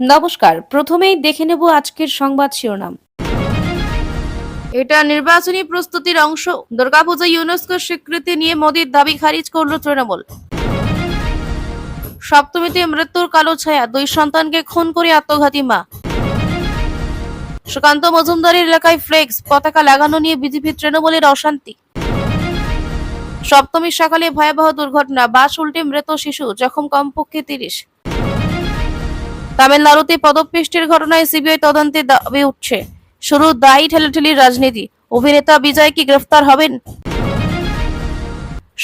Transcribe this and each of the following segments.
নমস্কার, প্রথমেই দেখে নেব আজকের সংবাদ শিরোনাম। এটা নির্বাচনী প্রস্তুতির অংশ। দুর্গাপূজা ইউনেস্কোর স্বীকৃতি নিয়ে মোদীর দাবি খারিজ করল তৃণমূল। সপ্তমীতে মৃত্যুর কালো ছায়া, দুই সন্তানকে খুন করে আত্মঘাতী মা। সুকান্ত মজুমদারের এলাকায় ফ্লেক্স, পতাকা লাগানো নিয়ে বিজেপি তৃণমূলের অশান্তি। সপ্তমীর সকালে ভয়াবহ দুর্ঘটনা, বাস উল্টে মৃত শিশু, জখম কমপক্ষে তিরিশ। তামিলনাড়ুতে পদপিষ্টের ঘটনায় সিবিআই তদন্তে দাবি উঠছে। শুরু দায়ী ঠেলাঠেলির রাজনীতি। অভিনেতা বিজয় কি গ্রেফতার হবেন।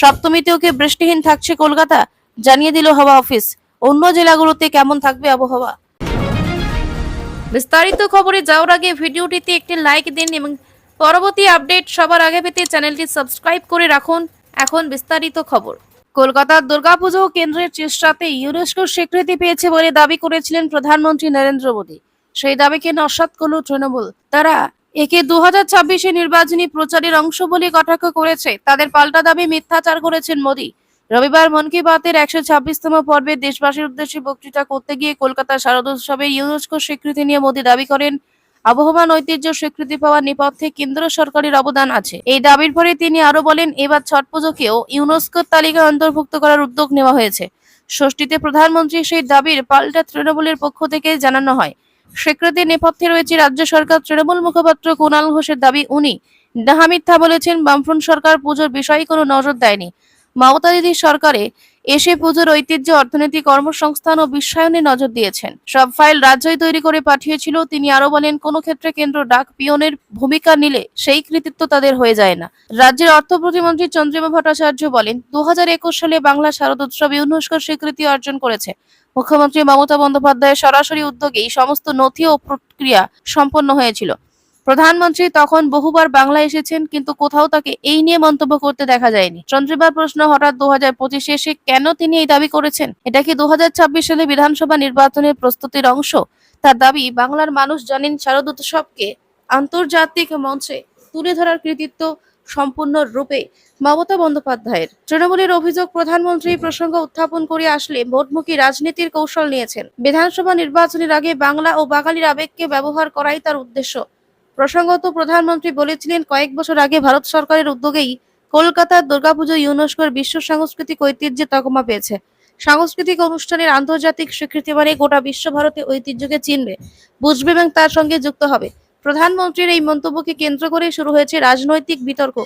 সপ্তমীতেও কি বৃষ্টিহীন থাকছে কলকাতা? জানিয়ে দিল হাওয়া অফিস। অন্য জেলাগুলোতে কেমন থাকবে আবহাওয়া? বিস্তারিত খবরে যাওয়ার আগে ভিডিওটিতে একটি লাইক দিন এবং পরবর্তী আপডেট সবার আগে পেতে চ্যানেলটি সাবস্ক্রাইব করে রাখুন। এখন বিস্তারিত খবর। কলকাতার দুর্গাপুজো কেন্দ্রের চেষ্টাতে ইউনেস্কোর স্বীকৃতি পেয়েছে বলে দাবি করেছিলেন প্রধানমন্ত্রী নরেন্দ্র মোদী। সেই দাবিকে নস্বাত করল তৃণমূল। তারা একে দু হাজার ছাব্বিশে নির্বাচনী প্রচারের অংশ বলে কটাক্ষ করেছে। তাদের পাল্টা দাবি মিথ্যাচার করেছেন মোদী। রবিবার মন কি বাতের একশো ছাব্বিশতম পর্বে দেশবাসীর উদ্দেশ্যে বক্তৃতা করতে গিয়ে কলকাতার শারদোৎসবে ইউনেস্কো স্বীকৃতি নিয়ে মোদী দাবি করেন আবহমান ঐতিহ্য স্বীকৃতি পাওয়া নেপথ্যে কেন্দ্র সরকারের অবদান আছে। এই দাবির পরে তিনি আরও বলেন, এবার ছট পুজোকেও ইউনেস্কোর তালিকায় অন্তর্ভুক্ত করার উদ্যোগ নেওয়া হয়েছে। ষষ্ঠীতে প্রধানমন্ত্রীর সেই দাবির পাল্টা তৃণমূলের পক্ষ থেকে জানানো হয়। স্বীকৃতির নেপথ্যে রয়েছে রাজ্য সরকার তৃণমূল মুখপাত্র কুণাল ঘোষের দাবি, উনি, ডাহা মিথ্যা বলেছেন, বামফ্রন্ট সরকার পুজোর বিষয়ে কোনো নজর দেয়নি। মমতা দিদির সরকারে এসে পুজোর ঐতিহ্য অর্থনীতি কর্মসংস্থান ও বিশ্বায়নে নজর দিয়েছেন। সব ফাইল রাজ্যই তৈরি করে পাঠিয়েছিল। তিনি আরও বলেন, কোনো ক্ষেত্রে কেন্দ্র ডাক পিয়নের ভূমিকা নিলে সেই কৃতিত্ব তাদের হয়ে যায় না। রাজ্যের অর্থ প্রতিমন্ত্রী চন্দ্রিমা ভট্টাচার্য বলেন দু হাজার একুশ সালে বাংলা শারদোৎসব ইউনেস্কোর স্বীকৃতি অর্জন করেছে। মুখ্যমন্ত্রী মমতা বন্দ্যোপাধ্যায়ের সরাসরি উদ্যোগে এই সমস্ত নথি ও প্রক্রিয়া সম্পন্ন হয়েছিল। প্রধানমন্ত্রী তখন বহুবার বাংলা এসেছেন, কিন্তু কোথাও তাকে এই নিয়ে মন্তব্য করতে দেখা যায়নি। চন্দ্রিমার প্রশ্ন হঠাৎ দু হাজার এসে কেন তিনি এই দাবি করেছেন? এটা কি দুহাজার ছাব্বিশ সালে বিধানসভা নির্বাচনের প্রস্তুতির অংশ? তার দাবি, বাংলার মানুষ জানেন শারদ উৎসবকে আন্তর্জাতিক মঞ্চে তুলে ধরার কৃতিত্ব সম্পূর্ণ রূপে মমতা বন্দ্যোপাধ্যায়ের। তৃণমূলের অভিযোগ, প্রধানমন্ত্রী প্রসঙ্গ উত্থাপন করে আসলে ভোটমুখী রাজনীতির কৌশল নিয়েছেন। বিধানসভা নির্বাচনের আগে বাংলা ও বাঙালির আবেগকে ব্যবহার করাই তার উদ্দেশ্য। প্রসঙ্গত প্রধানমন্ত্রী বলেছিলেন, কয়েক বছর আগে ভারত সরকারের উদ্যোগেই কলকাতার দুর্গাপুজো ইউনেস্কোর বিশ্ব সাংস্কৃতিক ঐতিহ্যের তকমা পেয়েছে। সাংস্কৃতিক অনুষ্ঠানের আন্তর্জাতিক স্বীকৃতি মানে গোটা বিশ্ব ভারতে ঐতিহ্যকে চিনবে, বুঝবে এবং তার সঙ্গে যুক্ত হবে। প্রধানমন্ত্রীর এই মন্তব্যকে কেন্দ্র করে শুরু হয়েছে রাজনৈতিক বিতর্ক।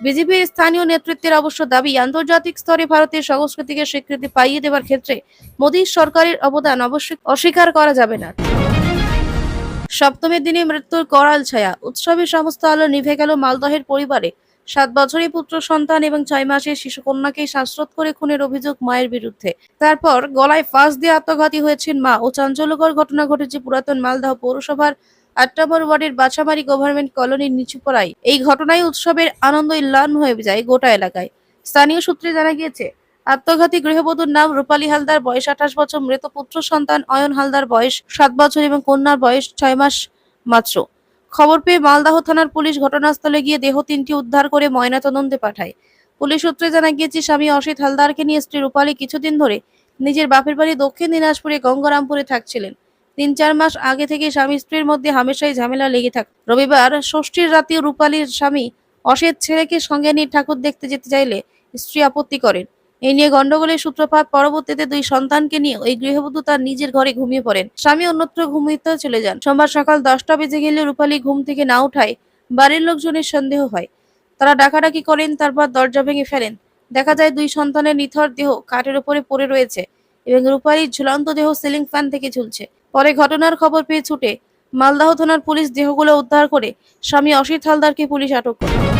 বিজেপির স্থানীয় নেতৃত্বের অবশ্য দাবি, আন্তর্জাতিক স্তরে ভারতের সংস্কৃতিকে স্বীকৃতি পাইয়ে দেওয়ার ক্ষেত্রে মোদীর সরকারের অবদান অবশ্যই অস্বীকার করা যাবে না। সপ্তমীর দিনে মৃত্যুর করাল ছায়া। উৎসবের সমস্ত আলো নিভে গেল মালদহের পরিবারে। সাত বছরের পুত্র, সন্তান এবং ছয় মাসের শিশুকন্যাকে শ্বাসরোধ করে খুনের অভিযোগ মায়ের বিরুদ্ধে। তারপর গলায় ফাঁস দিয়ে আত্মঘাতী হয়েছেন মা ও চাঞ্চল্যকর ঘটনা ঘটেছে পুরাতন মালদহ পৌরসভার আট ওয়ার্ডের বাছামারি গভর্নমেন্ট কলোনির নিচুপাড়ায়। এই ঘটনায় উৎসবের আনন্দ ইল্লান হয়ে যায় গোটা এলাকায়। স্থানীয় সূত্রে জানা গিয়েছে আত্মঘাতী গৃহবধূর নাম রূপালী হালদার, বয়স আঠাশ বছর, মৃত পুত্র সন্তান অয়ন হালদার, বয়স সাত বছর এবং কন্যার বয়স ছয় মাস মাত্র। খবর পেয়ে মালদাহ থানার পুলিশ ঘটনাস্থলে গিয়ে দেহ তিনটি উদ্ধার করে ময়নাতদন্তে পাঠায়। পুলিশ সূত্রে জানা গিয়েছে, স্বামী অসিত হালদারকে নিয়ে স্ত্রী রূপালী কিছুদিন ধরে নিজের বাপের বাড়ি দক্ষিণ দিনাজপুরে গঙ্গারামপুরে থাকছিলেন। তিন চার মাস আগে থেকে স্বামী স্ত্রীর মধ্যে হামেশাই ঝামেলা লেগে থাক রবিবার ষষ্ঠীর রাতে রূপালীর স্বামী অসিত ছেলেকে সঙ্গে নিয়ে ঠাকুর দেখতে যেতে চাইলে স্ত্রী আপত্তি করেন। এই নিয়ে গন্ডগোলের সূত্রপাত। পরবর্তীতে দুই সন্তানকে নিয়ে ওই গৃহবধূ তার নিজের ঘরে ঘুমিয়ে পড়েন। স্বামী অন্যত্র ঘুমিতে চলে যান। সোমবার সকাল দশটা বেজে গেলে রূপালী ঘুম থেকে না উঠায় বাড়ির লোকজনের সন্দেহ হয়। তারা ডাকাডাকি করেন, তারপর দরজা ভেঙে ফেলেন। দেখা যায় দুই সন্তানের নিথর দেহ কাঠের উপরে পড়ে রয়েছে এবং রূপালীর ঝুলন্ত দেহ সিলিং ফ্যান থেকে ঝুলছে। পরে ঘটনার খবর পেয়ে ছুটে মালদাহ থানার পুলিশ দেহগুলো উদ্ধার করে স্বামী অসিত হালদারকে পুলিশ আটক করে।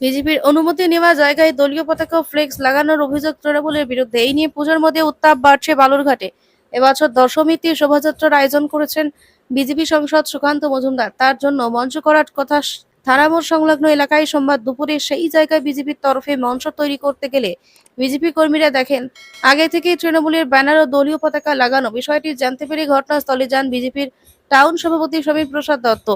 বিজেপির অনুমতি নেওয়া জায়গায় দলীয় পতাকা ফ্লেক্স লাগানোর অভিযোগ তৃণমূলের বিরুদ্ধে। এই নিয়ে পুজোর মধ্যে উত্তাপ বাড়ছে বালুরঘাটে। এবছর দশমীতে শোভাযাত্রার আয়োজন করেছেন বিজেপি সংসদ সুকান্ত মজুমদার। তার জন্য মঞ্চ করার কথা থানামোড় সংলগ্ন এলাকায় সোমবার দুপুরে সেই জায়গায় বিজেপির তরফে মঞ্চ তৈরি করতে গেলে বিজেপি কর্মীরা দেখেন, আগে থেকেই তৃণমূলের ব্যানার ও দলীয় পতাকা লাগানো। বিষয়টি জানতে পেরে ঘটনাস্থলে যান বিজেপির টাউন সভাপতি সমীর প্রসাদ দত্ত।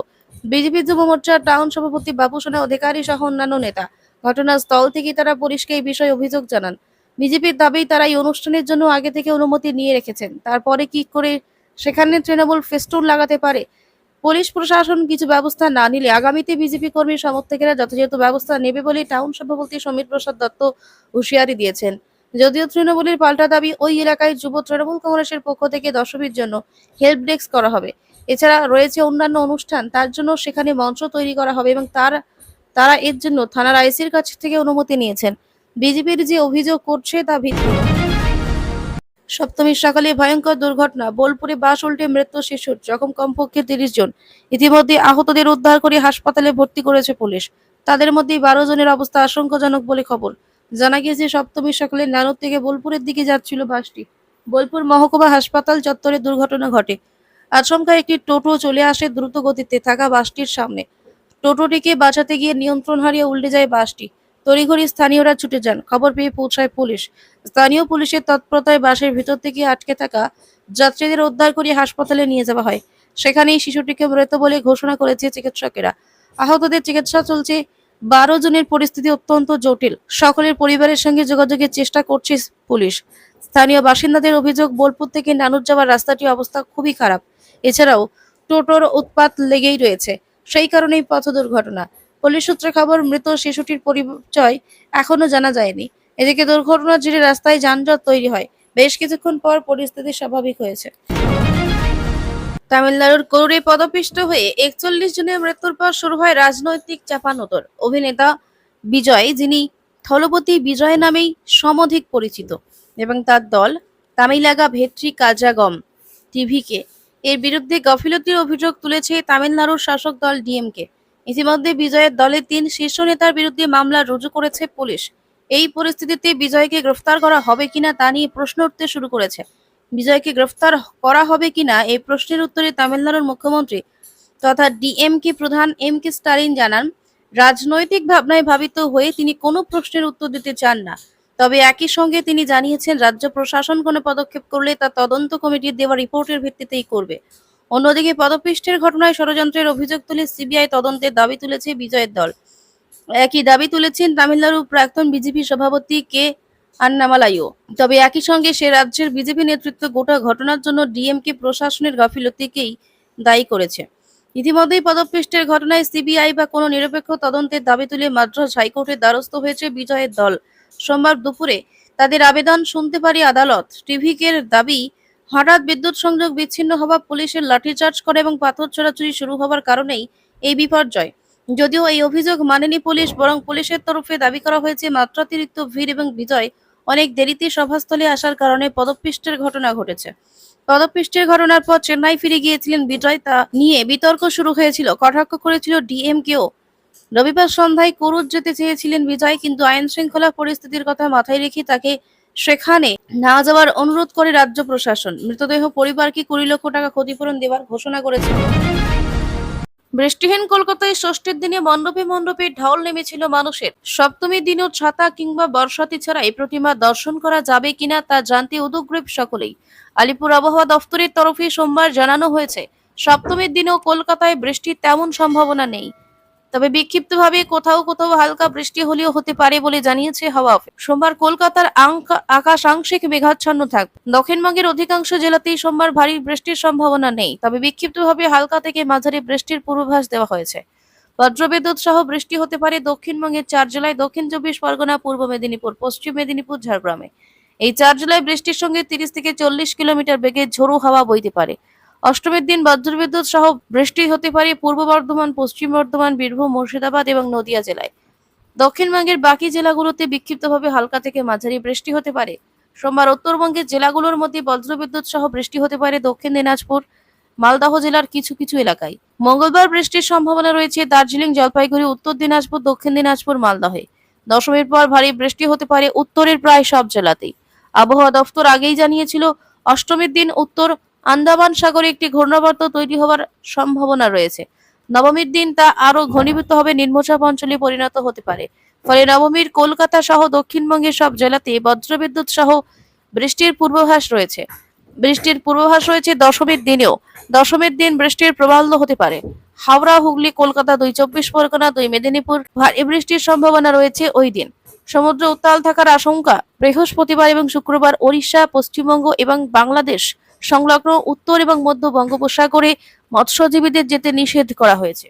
বিজেপি যুব মোর্চার টাউন সভাপতি বাবুসোনা অধিকারী সহ অন্যান্য নেতা ঘটনাস্থল থেকে তারা পুলিশকে এই বিষয়ে অভিযোগ জানান। বিজেপির দাবি, তারা এই অনুষ্ঠানের জন্য আগে থেকে অনুমতি নিয়ে রেখেছেন। তারপরে কি করে সেখানে তৃণমূল ফেস্টুন লাগাতে পারে? পুলিশ প্রশাসন কিছু ব্যবস্থা না নিলে আগামীতে বিজেপি কর্মী সমর্থকেরা যথাযথ ব্যবস্থা নেবে বলে টাউন সভাপতি সমীর প্রসাদ দত্ত হুঁশিয়ারি দিয়েছেন। যদিও তৃণমূলের পাল্টা দাবি, ওই এলাকায় যুব তৃণমূল কংগ্রেসের পক্ষ থেকে দশমীর জন্য হেল্প ডেস্ক করা হবে। এছাড়া রয়েছে অন্যান্য অনুষ্ঠান, তার জন্য সেখানে মঞ্চ তৈরি করা হবে এবং তার, তারা এর জন্য থানার আইসির কাছ থেকে অনুমতি নিয়েছেন। বিজেপির যে অভিযোগ করছে তা ভিত্তিহীন সপ্তমীর সকালে ভয়ঙ্কর দুর্ঘটনা, বোলপুরে বাস উল্টে মৃত্যু শিশুর, জখম কমপক্ষে তিরিশ জন। ইতিমধ্যে আহতদের উদ্ধার করে হাসপাতালে ভর্তি করেছে পুলিশ। তাদের মধ্যে বারো জনের অবস্থা আশঙ্কাজনক বলে খবর। জানা গিয়েছে, সপ্তমীর সকালে নানুর থেকে বোলপুরের দিকে যাচ্ছিল বাসটি। বোলপুর মহকুমা হাসপাতাল চত্বরে দুর্ঘটনা ঘটে। আচমকা একটি টোটো চলে আসে দ্রুত গতিতে থাকা বাসটির সামনে। টোটোটিকে বাঁচাতে গিয়ে নিয়ন্ত্রণ হারিয়ে উল্টে যায় বাসটি। তড়িঘড়ি স্থানীয়রা ছুটে যান। খবর পেয়ে পৌঁছায় পুলিশ। স্থানীয় পুলিশের তৎপরতায় বাসের ভিতর থেকে আটকে থাকা যাত্রীদের উদ্ধার করে হাসপাতালে নিয়ে যাওয়া হয়। সেখানেই শিশুটিকে মৃত বলে ঘোষণা করেছে চিকিৎসকেরা। আহতদের চিকিৎসা চলছে। বারো জনের পরিস্থিতি অত্যন্ত জটিল। সকলের পরিবারের সঙ্গে যোগাযোগের চেষ্টা করছে পুলিশ। স্থানীয় বাসিন্দাদের অভিযোগ, বোলপুর থেকে নানুর যাওয়ার রাস্তাটির অবস্থা খুবই খারাপ। এছাড়াও টোটোর উৎপাত লেগেই রয়েছে। সেই কারণেই পথ দুর্ঘটনা। পুলিশ সূত্রে খবর, মৃত শিশুটির পরিচয় এখনও জানা যায়নি। এদিকে দুর্ঘটনার জেরে রাস্তায় যানজট তৈরি হয়। বেশ কিছুক্ষণ পর পরিস্থিতি স্বাভাবিক হয়েছে। তামিলনাড়ুর করুরে পদপিষ্ট হয়ে একচল্লিশ জনের মৃত্যুর পর শুরু হয় রাজনৈতিক চাপানোতর। অভিনেতা বিজয়, যিনি থলপতি বিজয় নামেই সমধিক পরিচিত। এবং তার দল তামিলাগা ভেট্রি কাজাগম টিভিকে এর বিরুদ্ধে গাফিলতির অভিযোগ তুলেছে তামিলনাড়ুর শাসক দল ডিএমকে। ইতিমধ্যে বিজয়ের দলে তিন শীর্ষ নেতার বিরুদ্ধে মামলা রুজু করেছে পুলিশ। এই পরিস্থিতিতে বিজয়কে গ্রেফতার করা হবে কিনা তা নিয়ে প্রশ্ন উঠতে শুরু করেছে। বিজয়কে গ্রেফতার করা হবে কিনা এই প্রশ্নের উত্তরে তামিলনাড়ুর মুখ্যমন্ত্রী তথা ডিএমকে প্রধান এম কে স্টালিন জানান, রাজনৈতিক ভাবনায় ভাবিত হয়ে তিনি কোনো প্রশ্নের উত্তর দিতে চান না। তবে একই সঙ্গে তিনি জানিয়েছেন, রাজ্য প্রশাসন কোনো পদক্ষেপ করলে তা তদন্ত কমিটির দেওয়া রিপোর্টের ভিত্তিতেই করবে। অন্যদিকে পদপৃষ্ঠের ঘটনায় ষড়যন্ত্রের অভিযোগ তুলে সিবিআই তদন্তের দাবি তুলেছে বিজয়ের দল। একই দাবি তুলেছেন তামিলনাড়ু প্রাক্তন বিজেপি সভাপতি কে আন্নামালাইও। তবে একই সঙ্গে সে রাজ্যের বিজেপি নেতৃত্ব গোটা ঘটনার জন্য ডিএমকে প্রশাসনের গাফিলতিকেই দায়ী করেছে। ইতিমধ্যেই পদপৃষ্ঠের ঘটনায় সিবিআই বা কোনো নিরপেক্ষ তদন্তের দাবি তুলে মাদ্রাজ হাইকোর্টের দ্বারস্থ হয়েছে বিজয়ের দল। সোমবার দুপুরে তাদের আবেদন শুনতে পারে আদালত। টিভিকের দাবি, হঠাৎ বিদ্যুৎ সংযোগ বিচ্ছিন্ন হওয়া পুলিশের লাঠিচার্জ করে এবং পাথর ছোড়াছুড়ি শুরু হওয়ার কারণেই এই বিপর্যয়। যদিও এই অভিযোগ মানেনি পুলিশ, বরং পুলিশের তরফে দাবি করা হয়েছে মাত্রাতিরিক্ত ভিড় এবং বিজয় অনেক দেরিতে সভাস্থলে আসার কারণে পদপিষ্টের ঘটনা ঘটেছে। পদপিষ্টের ঘটনার পর চেন্নাই ফিরে গিয়েছিলেন বিজয়। তা নিয়ে বিতর্ক শুরু হয়েছিল। কটাক্ষ করেছিল ডিএমকেও। রবিবার সন্ধ্যায় কুরুজ যেতে চেয়েছিলেন বিজয়, কিন্তু আইন শৃঙ্খলা পরিস্থিতির কথা মাথায় রেখে তাকে সেখানে না যাওয়ার অনুরোধ করে রাজ্য প্রশাসন। মৃতদেহ পরিবারকে কুড়ি লক্ষ টাকা ক্ষতিপূরণ দেওয়ার ঘোষণা করেছে বৃষ্টিহীন কলকাতায় ষষ্ঠীর দিনে মণ্ডপে মণ্ডপে ঢল নেমেছিল মানুষের। সপ্তমীর দিনও ছাতা কিংবা বর্ষাতি ছাড়া এই প্রতিমা দর্শন করা যাবে কিনা তা জানতে উদগ্রীব সকলেই। আলিপুর আবহাওয়া দফতরের তরফে সোমবার জানানো হয়েছে, সপ্তমীর দিনেও কলকাতায় বৃষ্টির তেমন সম্ভাবনা নেই। তবে বিক্ষিপ্তভাবে কোথাও কোথাও হালকা বৃষ্টি হলেও হতে পারে বলে জানিয়েছে হাওয়া অফিস। সোমবার কলকাতার আকাশ আংশিক মেঘাচ্ছন্ন থাকবে দক্ষিণবঙ্গের অধিকাংশ জেলাতেই সোমবার ভারী বৃষ্টির সম্ভাবনা নেই, তবে বিক্ষিপ্তভাবে হালকা থেকে মাঝারি বৃষ্টির পূর্বাভাস দেওয়া হয়েছে। বজ্রবিদ্যুৎ সহ বৃষ্টি হতে পারে দক্ষিণবঙ্গের চার জেলায় দক্ষিণ চব্বিশ পরগনা, পূর্ব মেদিনীপুর, পশ্চিম মেদিনীপুর, ঝাড়গ্রামে। এই চার জেলায় বৃষ্টির সঙ্গে তিরিশ থেকে চল্লিশ কিলোমিটার বেগে ঝোড়ো হাওয়া বইতে পারে। অষ্টমীর দিন বজ্রবিদ্যুৎ সহ বৃষ্টি হতে পারে পূর্ব বর্ধমান, পশ্চিম বর্ধমান, বীরভূম, মুর্শিদাবাদ এবং নদিয়া জেলায়। দক্ষিণবঙ্গের বাকি জেলাগুলোতে বিক্ষিপ্তভাবে হালকা থেকে মাঝারি বৃষ্টি হতে পারে। সোমবার উত্তরবঙ্গের জেলাগুলোর মধ্যে বজ্রবিদ্যুৎ সহ বৃষ্টি হতে পারে দক্ষিণ দিনাজপুর, মালদহ জেলার কিছু কিছু এলাকায়। মঙ্গলবার বৃষ্টির সম্ভাবনা রয়েছে দার্জিলিং, জলপাইগুড়ি, উত্তর দিনাজপুর, দক্ষিণ দিনাজপুর, মালদহে। দশমীর পর ভারী বৃষ্টি হতে পারে উত্তরের প্রায় সব জেলাতেই। আবহাওয়া দফতর আগেই জানিয়েছিল, অষ্টমীর দিন উত্তর আন্দামান সাগরে একটি ঘূর্ণাবর্ত তৈরি হওয়ার সম্ভাবনা রয়েছে। নবমীর দিন তা আরও ঘনীভূত হবে, নিম্নচাপ অঞ্চলে পরিণত হতে পারে। ফলে নবমীর কলকাতা সহ দক্ষিণবঙ্গের সব জেলাতে বজ্রবিদ্যুৎ সহ বৃষ্টির পূর্বাভাস রয়েছে। বৃষ্টির পূর্বাভাস রয়েছে দশমীর দিনেও। দশমীর দিন বৃষ্টির প্রবাল্য হতে পারে। হাওড়া, হুগলি, কলকাতা দুই, চব্বিশ পরগনা দুই, মেদিনীপুর ভারী বৃষ্টির সম্ভাবনা রয়েছে ওই দিন। সমুদ্র উত্তাল থাকার আশঙ্কা বৃহস্পতিবার এবং শুক্রবার ওড়িশা, পশ্চিমবঙ্গ এবং বাংলাদেশ সংলগ্ন উত্তর এবং মধ্য বঙ্গোপসাগরে মৎস্যজীবীদের যেতে নিষেধ করা হয়েছে।